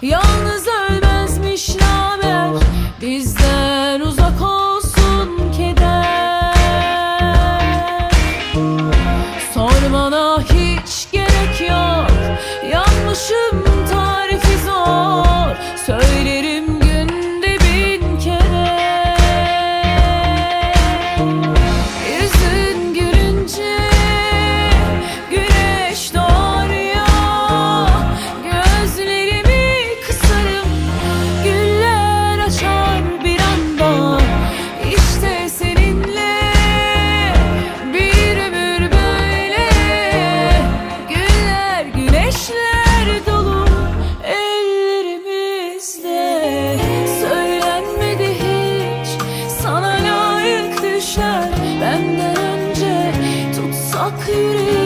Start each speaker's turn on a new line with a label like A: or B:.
A: 用 ak it